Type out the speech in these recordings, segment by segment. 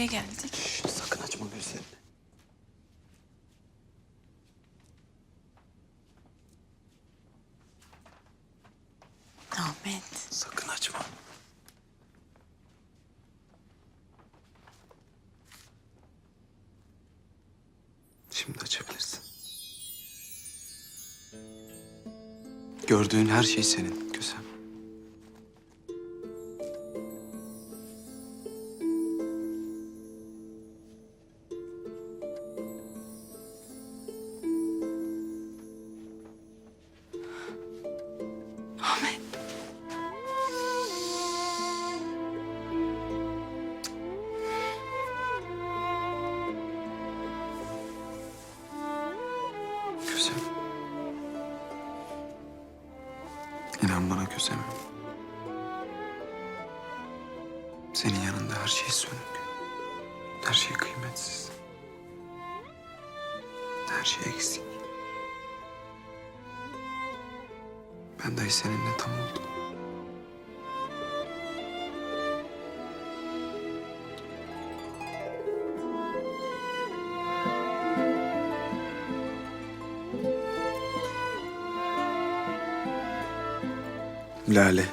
Nereye geldik? Şş, sakın açma gözlerini. Ahmet. Sakın açma. Şimdi açabilirsin. Gördüğün her şey senin Gözem. Senin yanında her şey sönük. Her şey kıymetsiz. Her şey eksik. Ben dahi seninle tam oldum. Lale.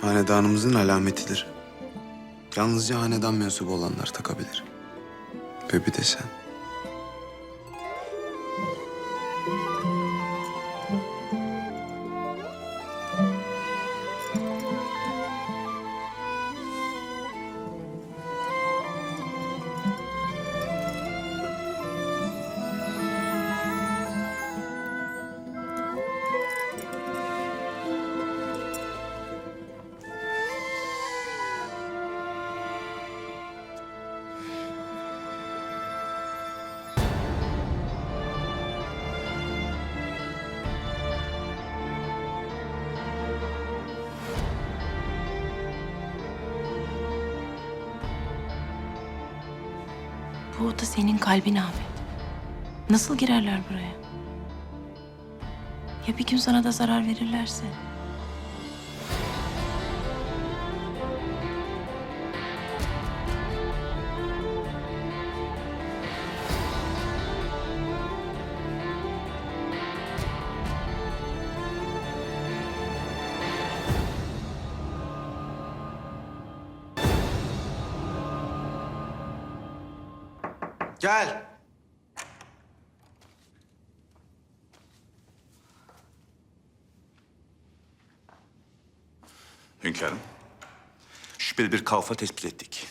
Hanedanımızın alametidir. Yalnızca hanedan mensubu olanlar takabilir. Ve bir de sen. Bu oda senin kalbin Ahmet. Nasıl girerler buraya? Ya bir gün sana da zarar verirlerse? Gel. Hünkârım, şüpheli bir kalfa tespit ettik.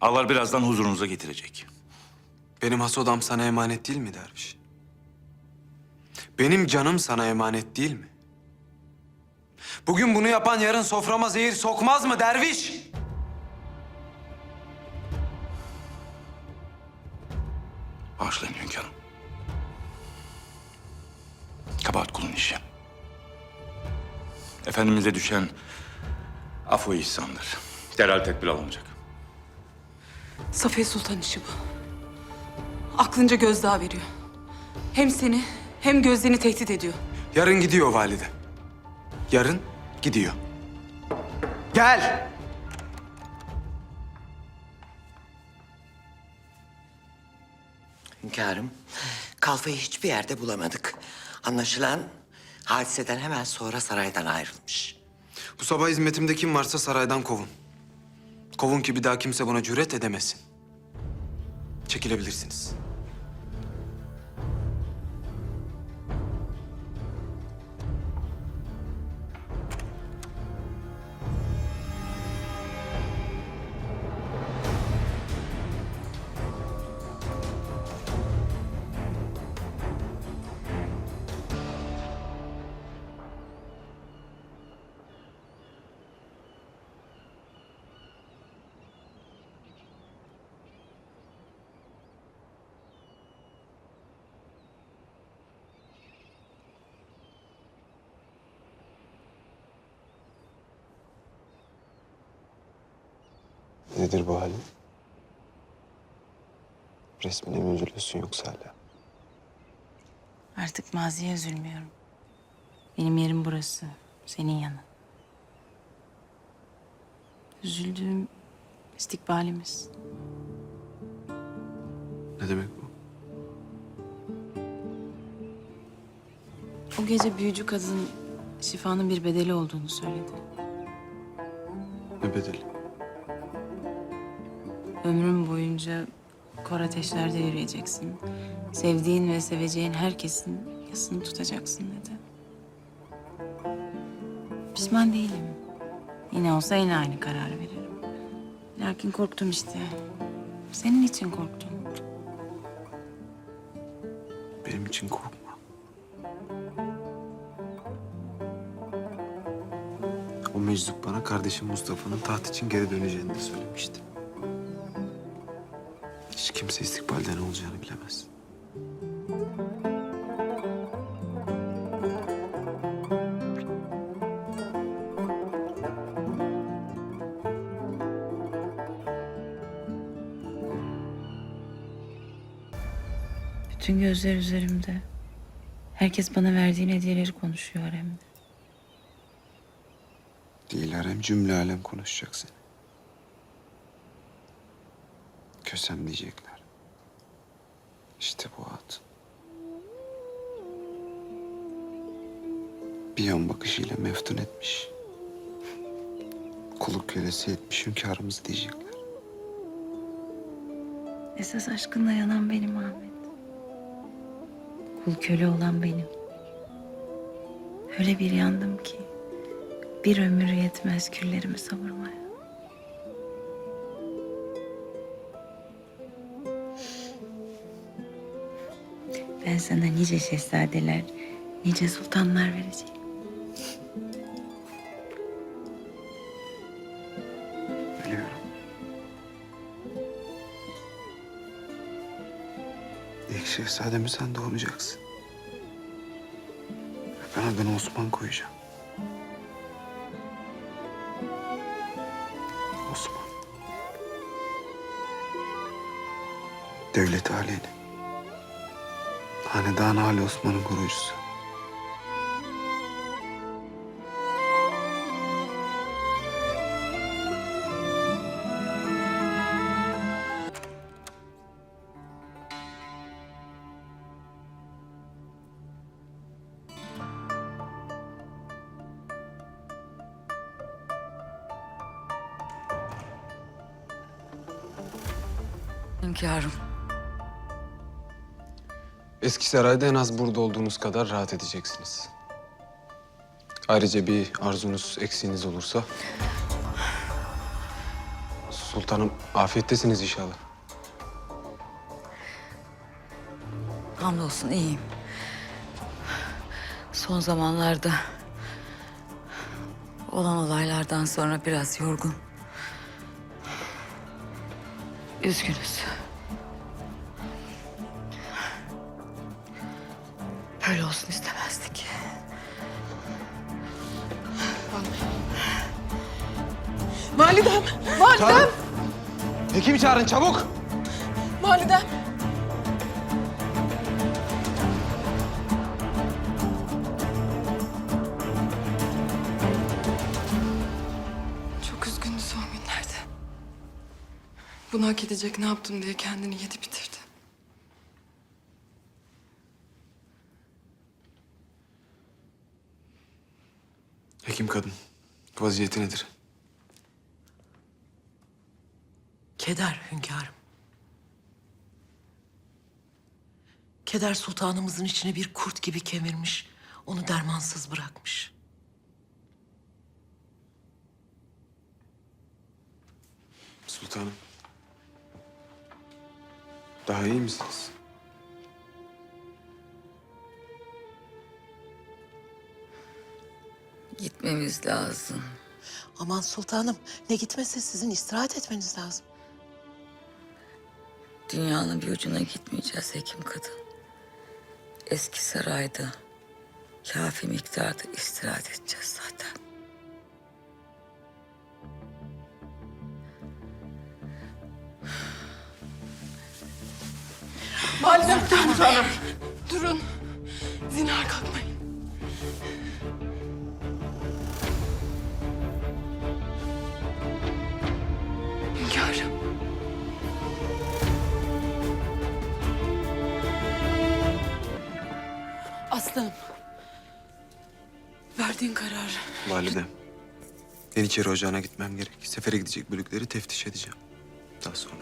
Ağlar birazdan huzurunuza getirecek. Benim has odam sana emanet değil mi derviş? Benim canım sana emanet değil mi? Bugün bunu yapan yarın soframa zehir sokmaz mı derviş? Kabahat kulun işi. Efendimiz'e düşen af ve ihsandır. Derhal tedbir alınacak. Safiye Sultan işi bu. Aklınca gözdağı veriyor. Hem seni hem gözlerini tehdit ediyor. Yarın gidiyor valide. Yarın gidiyor. Gel. Hünkârım, kalfayı hiçbir yerde bulamadık. Anlaşılan hadiseden hemen sonra saraydan ayrılmış. Bu sabah hizmetimde kim varsa saraydan kovun. Kovun ki bir daha kimse buna cüret edemesin. Çekilebilirsiniz. Nedir bu halin? Resmine mi üzülüyorsun yoksa hala? Artık maziye üzülmüyorum. Benim yerim burası. Senin yanın. Üzüldüğüm istikbalimiz. Ne demek bu? O gece büyücü kadın şifanın bir bedeli olduğunu söyledi. Ne bedeli? Ömrüm boyunca kor ateşlerde yürüyeceksin. Sevdiğin ve seveceğin herkesin yasını tutacaksın dedi. Pişman değilim. Yine olsa yine aynı kararı veririm. Lakin korktum işte. Senin için korktum. Benim için korkma. O meczup bana kardeşim Mustafa'nın taht için geri döneceğini de söylemişti. Kimse istikbalde ne olacağını bilemez. Bütün gözler üzerimde. Herkes bana verdiğin hediyeleri konuşuyor hem de. Değil Harem cümle alem konuşacak seni. Kösem diyecekler. İşte bu at. Bir yan bakışıyla meftun etmiş. Kuluk kölesi etmiş hünkârımız diyecekler. Esas aşkınla yanan benim Ahmet. Kul köle olan benim. Öyle bir yandım ki bir ömür yetmez küllerimi savurmaya. Ben sana nice şehzadeler, nice sultanlar vereceğim. Biliyorum. İlk şehzademi sen doğuracaksın. Ben adını Osman koyacağım. Osman. Devlet Aliye'nin. Hanedan Ali Osman'ın koruyucusu. Hünkârım. Eski sarayda en az burada olduğunuz kadar rahat edeceksiniz. Ayrıca bir arzunuz, eksiğiniz olursa... Sultanım, afiyettesiniz inşallah. Hamdolsun iyiyim. Son zamanlarda olan olaylardan sonra biraz yorgun. Üzgünüz. Böyle olsun istemezdik. Validem! Validem! Hekim çağırın çabuk! Validem! Çok üzgündü son günlerde. Bunu hak edecek ne yaptım diye kendini yedi bitirdi. Hekim kadın, vaziyeti nedir? Keder hünkârım. Keder sultanımızın içine bir kurt gibi kemirmiş. Onu dermansız bırakmış. Sultanım. Daha iyi misiniz? Gitmemiz lazım. Aman sultanım ne gitmese sizin istirahat etmeniz lazım. Dünyanın bir ucuna gitmeyeceğiz hekim kadın. Eski sarayda kafi miktarda istirahat edeceğiz zaten. Validem Sultanım. Durun. Zinar kalkmayın. Aslanım. Verdiğin karar. Valide. Yeniçeri Ocağı'na gitmem gerek. Sefere gidecek bölükleri teftiş edeceğim. Daha sonra.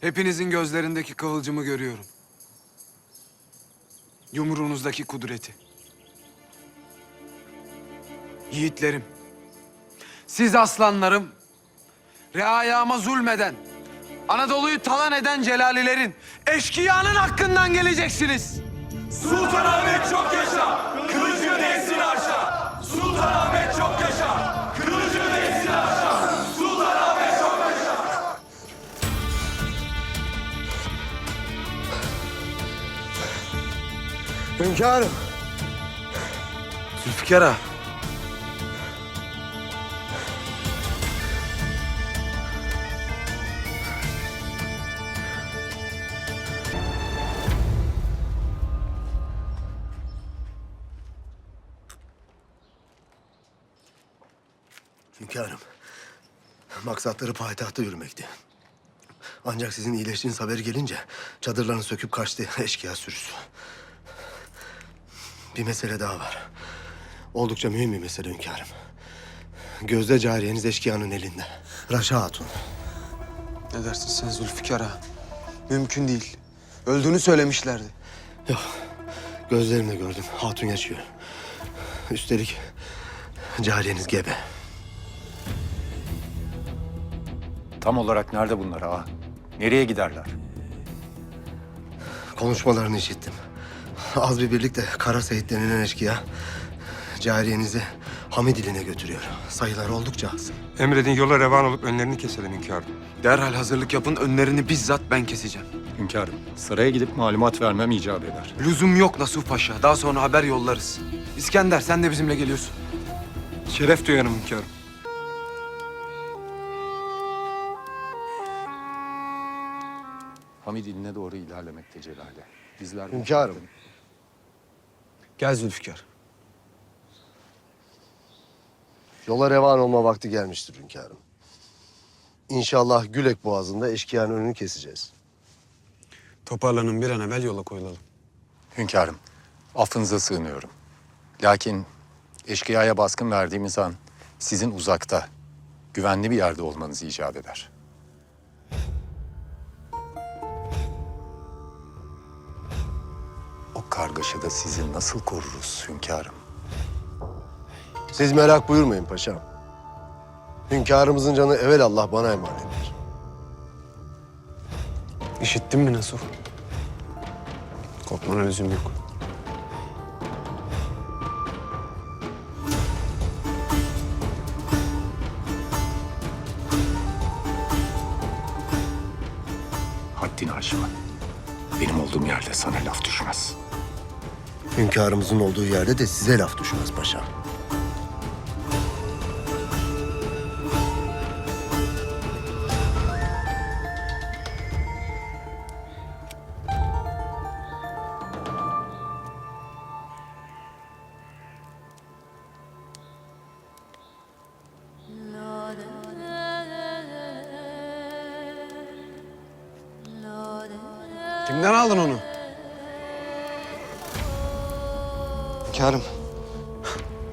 Hepinizin gözlerindeki kıvılcımı görüyorum. Yumruğunuzdaki kudreti. Yiğitlerim. Siz aslanlarım. Reayama zulmeden, Anadolu'yu talan eden celalilerin, eşkıyanın hakkından geleceksiniz. Sultanahmet çok yaşa! Kılıcı değsin arşa! Sultanahmet Hünkârım. Zülfikar ağa. Hünkârım. Maksatları payitahta yürümekti. Ancak sizin iyileştiğiniz haberi gelince çadırlarını söküp kaçtı eşkıya sürüsü. Bir mesele daha var. Oldukça mühim bir mesele hünkârım. Gözde cariyeniz eşkıyanın elinde. Raşa Hatun. Ne dersin sen Zülfikar ağa? Mümkün değil. Öldüğünü söylemişlerdi. Yok. Gözlerimle gördüm. Hatun yaşıyor. Üstelik cariyeniz gebe. Tam olarak nerede bunlar ağa? Nereye giderler? Konuşmalarını işittim. Az bir birlikte Kara Seyit denilen eşkıya cariyenizi Hamid iline götürüyor. Sayılar oldukça az. Emredin yola revan olup önlerini keselim hünkârım. Derhal hazırlık yapın, önlerini bizzat ben keseceğim. Hünkârım, saraya gidip malumat vermem icap eder. Lüzum yok Nasuh Paşa. Daha sonra haber yollarız. İskender sen de bizimle geliyorsun. Şeref duyarım hünkârım. Hamid iline doğru ilerlemekte Celale. Bizler... Hünkârım. Gel Zülfikar. Yola revan olma vakti gelmiştir hünkârım. İnşallah Gülek Boğazı'nda eşkıyanın önünü keseceğiz. Toparlanın bir an evvel yola koyulalım. Hünkârım, affınıza sığınıyorum. Lakin eşkıyaya baskın verdiğimiz an sizin uzakta, güvenli bir yerde olmanız icap eder. Kargaşada sizi nasıl koruruz hünkârım? Siz merak buyurmayın paşam. Hünkârımızın canı evelallah bana emanettir. İşittin mi Nasuh? Korkmana lüzum yok. Haddini aşma. Benim olduğum yerde sana laf düşmez. Hünkârımızın olduğu yerde de size laf düşmez paşam. Kimden aldın onu? Hünkârım.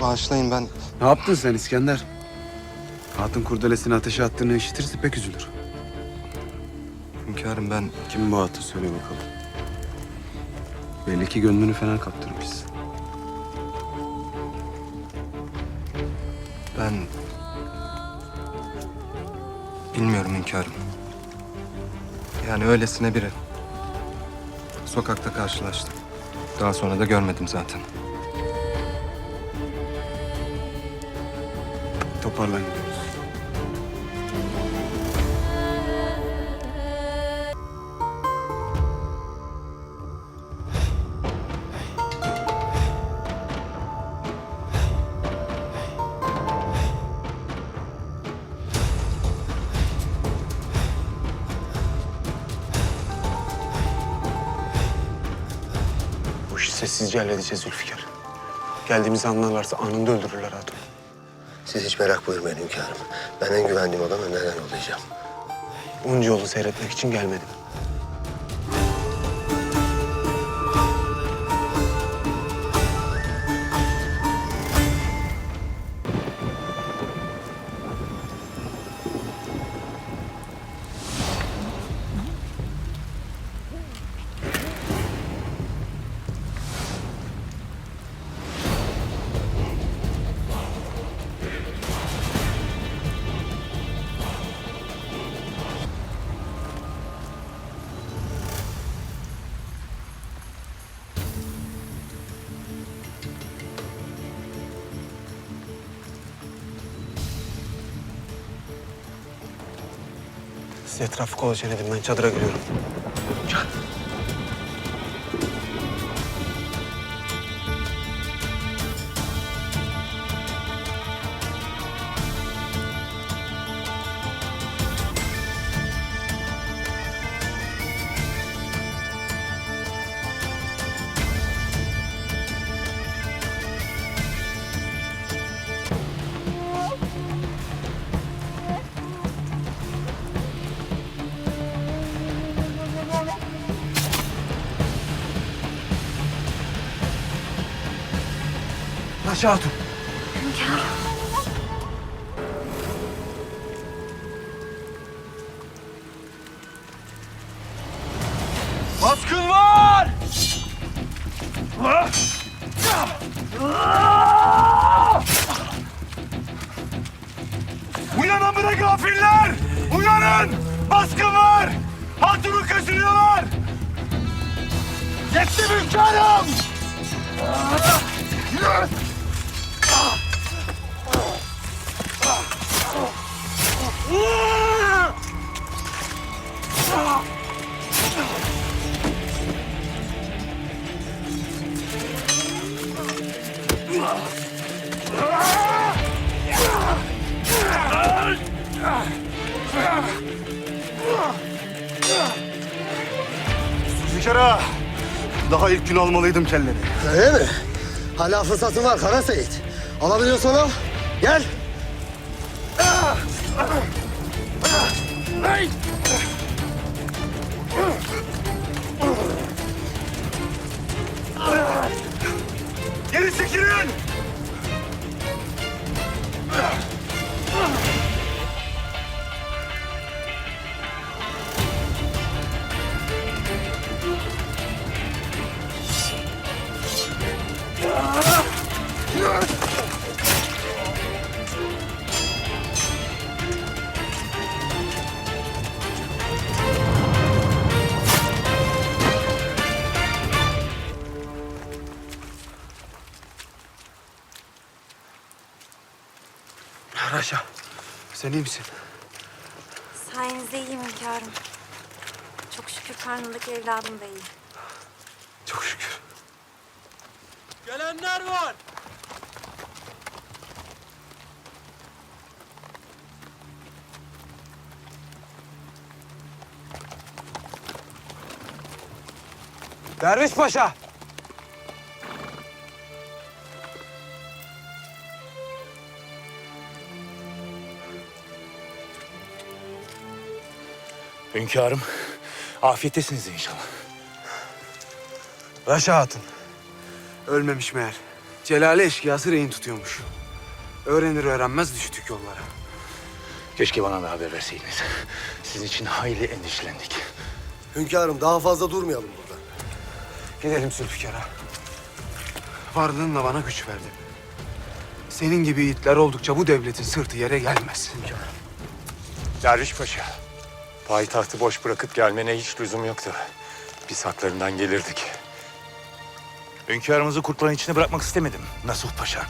Bağışlayın ben Ne yaptın sen İskender? Hatun kurdelesini ateşe attığını işitirse pek üzülür. Hünkârım ben Kim bu hatun söyle bakalım. Belli ki gönlünü fena kaptırmışsın. ben bilmiyorum hünkârım. Yani öylesine biri. Sokakta karşılaştık. Daha sonra da görmedim zaten. Toparlan gidiyoruz. Bu işi sessizce halledeceğiz Zülfikar. Geldiğimizi anlarlarsa anında öldürürler hatun. Siz hiç merak buyurmayın hünkârım. Ben en güvendiğim adamı önden yollayacağım. Onca yolu seyretmek için gelmedim. Siz etrafı kolaçan edin. Ben çadıra giriyorum. Aşağı hatun. Daha ilk gün almalıydım kelleri. Öyle mi? Hala fırsatın var Kara Seyit. Alabiliyorsan al. Gel. Geri çekilin! Hünkârım. Çok şükür karnındaki evladım da iyi. Çok şükür. Gelenler var! Derviş Paşa. Hünkârım, afiyettesiniz inşallah. Raşa Hatun. Ölmemiş meğer. Celale eşkıyası rehin tutuyormuş. Öğrenir öğrenmez düştük yollara. Keşke bana da haber verseydiniz. Sizin için hayli endişelendik. Hünkârım daha fazla durmayalım burada. Gidelim Zülfikar'a. Varlığınla bana güç verdin. Senin gibi yiğitler oldukça bu devletin sırtı yere gelmez. Derviş Paşa, payitahtı boş bırakıp gelmene hiç lüzum yoktu. Biz haklarından gelirdik. Hünkârımızı kurtların içine bırakmak istemedim Nasuh Paşa.